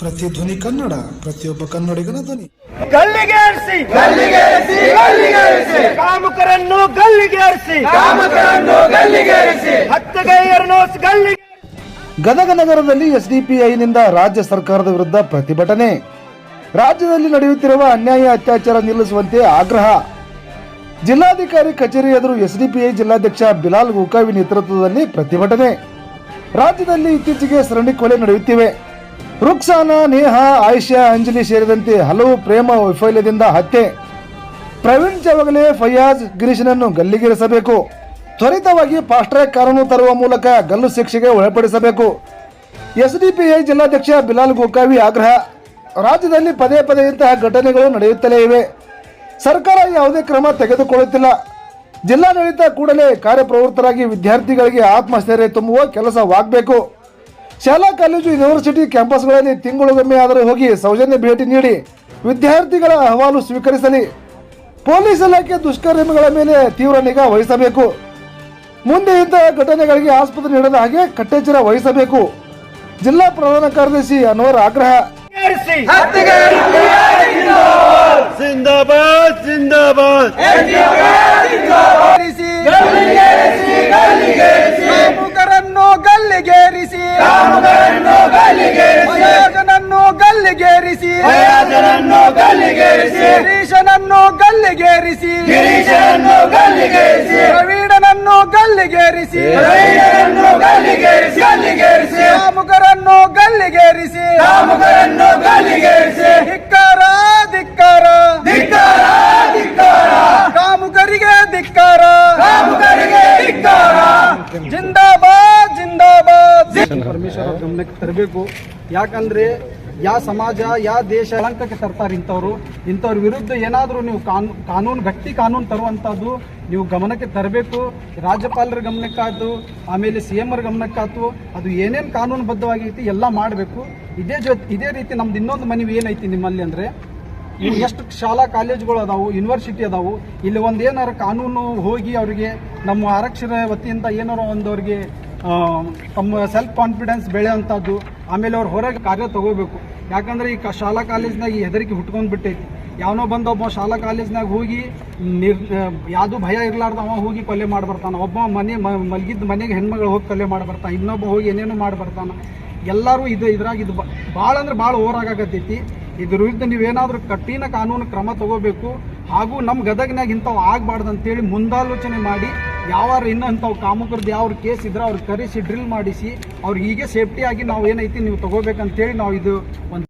ಪ್ರತಿಧ್ವನಿ ಕನ್ನಡ ಪ್ರತಿಯೊಬ್ಬ ಕನ್ನಡಿಗನ ಧ್ವನಿ. ಗಲ್ಲಿಗೇರಿಸಿ ಗಲ್ಲಿಗೇರಿಸಿ ಗಲ್ಲಿಗೇರಿಸಿ ಕಾಮುಕರನ್ನು ಗಲ್ಲಿಗೇರಿಸಿ ಕಾಮಕರನ್ನು ಗಲ್ಲಿಗೇರಿಸಿ ಹತ್ತಗೈಯರನ್ನು ಗಲ್ಲಿಗೆ ಗದಗ ನಗರದಲ್ಲಿ ಎಸ್ಡಿಪಿಐನಿಂದ ರಾಜ್ಯ ಸರ್ಕಾರದ ವಿರುದ್ಧ ಪ್ರತಿಭಟನೆ. ರಾಜ್ಯದಲ್ಲಿ ನಡೆಯುತ್ತಿರುವ ಅನ್ಯಾಯ ಅತ್ಯಾಚಾರ ನಿಲ್ಲಿಸುವಂತೆ ಆಗ್ರಹ. ಜಿಲ್ಲಾಧಿಕಾರಿ ಕಚೇರಿ ಎದುರು ಎಸ್ಡಿಪಿಐ ಜಿಲ್ಲಾಧ್ಯಕ್ಷ ಬಿಲಾಲ್ ಗುಕಾವಿ ನೇತೃತ್ವದಲ್ಲಿ ಪ್ರತಿಭಟನೆ. ರಾಜ್ಯದಲ್ಲಿ ಇತ್ತೀಚೆಗೆ ಸರಣಿ ಕೊಲೆ ನಡೆಯುತ್ತಿವೆ. ರುಕ್ಸಾನ, ನೇಹ ಆಯಿಷಾ ಅಂಜಲಿ ಸೇರಿದಂತೆ ಹಲವು ಪ್ರೇಮ ವೈಫಲ್ಯದಿಂದ ಹತ್ಯೆ. ಪ್ರವೀಣ್ ಚವಗಲೆ ಫಯಾಜ್ ಗಿರೀಶನನ್ನು ಗಲ್ಲಿಗಿರಿಸಬೇಕು. ತ್ವರಿತವಾಗಿ ಫಾಸ್ಟ್ ಟ್ರ್ಯಾಕ್ ಕಾನೂನು ತರುವ ಮೂಲಕ ಗಲ್ಲು ಶಿಕ್ಷೆಗೆ ಒಳಪಡಿಸಬೇಕು. ಎಸ್ಡಿಪಿಐ ಜಿಲ್ಲಾಧ್ಯಕ್ಷ ಬಿಲಾಲ್ ಗೋಕಾವಿ ಆಗ್ರಹ. ರಾಜ್ಯದಲ್ಲಿ ಪದೇ ಪದೇ ಇಂತಹ ಘಟನೆಗಳು ನಡೆಯುತ್ತಲೇ ಇವೆ. ಸರ್ಕಾರ ಯಾವುದೇ ಕ್ರಮ ತೆಗೆದುಕೊಳ್ಳುತ್ತಿಲ್ಲ. ಜಿಲ್ಲಾಡಳಿತ ಕೂಡಲೇ ಕಾರ್ಯಪ್ರವೃತ್ತರಾಗಿ ವಿದ್ಯಾರ್ಥಿಗಳಿಗೆ ಆತ್ಮಸ್ಥೈರ್ಯ ತುಂಬುವ ಕೆಲಸವಾಗಬೇಕು. ಶಾಲಾ ಕಾಲೇಜು ಯೂನಿವರ್ಸಿಟಿ ಕ್ಯಾಂಪಸ್ಗಳಲ್ಲಿ ತಿಂಗಳಿಗೊಮ್ಮೆ ಆದರೂ ಹೋಗಿ ಸೌಜನ್ಯ ಭೇಟಿ ನೀಡಿ ವಿದ್ಯಾರ್ಥಿಗಳ ಅಹವಾಲು ಸ್ವೀಕರಿಸಲಿ. ಪೊಲೀಸ್ ಇಲಾಖೆ ದುಷ್ಕರ್ಮಿಗಳ ಮೇಲೆ ತೀವ್ರ ನಿಗಾ ವಹಿಸಬೇಕು. ಮುಂದೆ ಇಂತಹ ಘಟನೆಗಳಿಗೆ ಆಸ್ಪತ್ರೆ ನೀಡದ ಹಾಗೆ ಕಟ್ಟೆಚ್ಚರ ವಹಿಸಬೇಕು. ಜಿಲ್ಲಾ ಪ್ರಧಾನ ಕಾರ್ಯದರ್ಶಿ ಅನ್ವರ್ ಆಗ್ರಹ. ಜಿಂದಾಬಾದ್ ಜಿಂದಾಬಾದ್! ಗಲ್ಲಿಗೇರಿಸಿ. ಕಾಮುಕರನ್ನು ಗಲ್ಲಿಗೇರಿಸಿ. ಮಯಾಜನನ್ನು ಗಲ್ಲಿಗೇರಿಸಿ. ಗಿರೀಶನನ್ನು ಗಲ್ಲಿಗೇರಿಸಿ. ಗಿರೀಶನನ್ನು ಗಲ್ಲಿಗೇರಿಸಿ. ಪ್ರವೀಣನನ್ನು ಗಲ್ಲಿಗೇರಿಸಿ. ಪ್ರವೀಣನನ್ನು ಗಲ್ಲಿಗೇರಿಸಿ. ಗಲ್ಲಿಗೇರಿಸಿ. ಕಾಮುಕರನ್ನು ಗಲ್ಲಿಗೇರಿಸಿ. ಕಾಮುಕರನ್ನು ಗಲ್ಲಿಗೇರಿಸಿ. ಧಿಕ್ಕಾರ ಧಿಕ್ಕಾರ. ಧಿಕ್ಕಾರ ಧಿಕ್ಕಾರ. ಕಾಮುಕರಿಗೆ ಧಿಕ್ಕಾರ. ಕಾಮುಕರಿಗೆ ಧಿಕ್ಕಾರ. ಜಿಂದಾಬಾದ್ ಪರಮೇಶ್ವರ ಗಮನಕ್ಕೆ ತರಬೇಕು. ಯಾಕಂದ್ರೆ ಯಾ ಸಮಾಜ, ಯಾ ದೇಶ ಕಳಂಕಕ್ಕೆ ತರ್ತಾರೆ ಇಂಥವ್ರು. ಇಂಥವ್ರ ವಿರುದ್ಧ ಏನಾದರೂ ನೀವು ಕಾನೂ, ಕಾನೂನು, ಗಟ್ಟಿ ಕಾನೂನು ತರುವಂಥದ್ದು ನೀವು ಗಮನಕ್ಕೆ ತರಬೇಕು. ರಾಜ್ಯಪಾಲರ ಗಮನಕ್ಕಾಯ್ತು, ಆಮೇಲೆ ಸಿ ಎಂ ಅವ್ರ ಗಮನಕ್ಕಾಯ್ತು. ಅದು ಏನೇನು ಕಾನೂನುಬದ್ಧವಾಗೈತಿ ಎಲ್ಲ ಮಾಡಬೇಕು. ಇದೇ ಜೊತೆ, ಇದೇ ರೀತಿ ನಮ್ದು ಇನ್ನೊಂದು ಮನವಿ ಏನೈತಿ ನಿಮ್ಮಲ್ಲಿ ಅಂದರೆ ಎಷ್ಟು ಶಾಲಾ ಕಾಲೇಜುಗಳು ಅದಾವು, ಯೂನಿವರ್ಸಿಟಿ ಅದಾವು, ಇಲ್ಲಿ ಒಂದು ಏನಾರ ಕಾನೂನು ಹೋಗಿ ಅವರಿಗೆ ನಮ್ಮ ಆರಕ್ಷರ ವತಿಯಿಂದ ಏನಾರ ಒಂದು ಅವ್ರಿಗೆ ತಮ್ಮ ಸೆಲ್ಫ್ ಕಾನ್ಫಿಡೆನ್ಸ್ ಬೆಳೆಯುವಂಥದ್ದು ಆಮೇಲೆ ಅವ್ರು ಹೊರಗೆ ಕಾರ್ಯ ತಗೋಬೇಕು. ಯಾಕಂದ್ರೆ ಈ ಕ- ಶಾಲಾ ಕಾಲೇಜ್ನಾಗ ಈ ಹೆದರಿಕೆ ಹುಟ್ಕೊಂಡು ಬಿಟ್ಟೈತಿ. ಯಾವನೋ ಬಂದ ಒಬ್ಬ ಶಾಲಾ ಕಾಲೇಜ್ನಾಗ ಹೋಗಿ ನಿರ್ ಯಾವುದು ಭಯ ಇರಲಾರ್ದ ಅವ ಹೋಗಿ ಕೊಲೆ ಮಾಡಿ ಬರ್ತಾನ ಒಬ್ಬ ಮನೆ ಮಲಗಿದ್ದ ಮನೆಗೆ ಹೆಣ್ಮಗಳು ಹೋಗಿ ಕೊಲೆ ಮಾಡಿ ಬರ್ತಾನ ಇನ್ನೊಬ್ಬ ಹೋಗಿ ಏನೇನೋ ಮಾಡಿ ಬರ್ತಾನ ಎಲ್ಲರೂ ಇದು, ಇದ್ರಾಗ ಇದು ಭಾಳ ಅಂದ್ರೆ ಭಾಳ ಓವರ್ ಆಗಾಕತ್ತೈತಿ. ಇದ್ರ ವಿರುದ್ಧ ನೀವೇನಾದ್ರೂ ಕಠಿಣ ಕಾನೂನು ಕ್ರಮ ತಗೋಬೇಕು. ಹಾಗೂ ನಮ್ಮ ಗದಗ್ನಾಗ ಇಂಥವು ಆಗ್ಬಾರ್ದು ಅಂತೇಳಿ ಮುಂದಾಲೋಚನೆ ಮಾಡಿ ಯಾವ ಇನ್ನಂಥವು ಕಾಮಕರದ್ದು ಯಾವ ಕೇಸ್ ಇದ್ರೆ ಅವ್ರಿಗೆ ಕರೆಸಿ, ಡ್ರಿಲ್ ಮಾಡಿಸಿ ಅವ್ರಿಗೆ ಹೀಗೆ ಸೇಫ್ಟಿ ಆಗಿ ನಾವು ಏನೈತಿ ನೀವು ತಗೋಬೇಕಂತೇಳಿ ನಾವು ಇದು ಒಂದು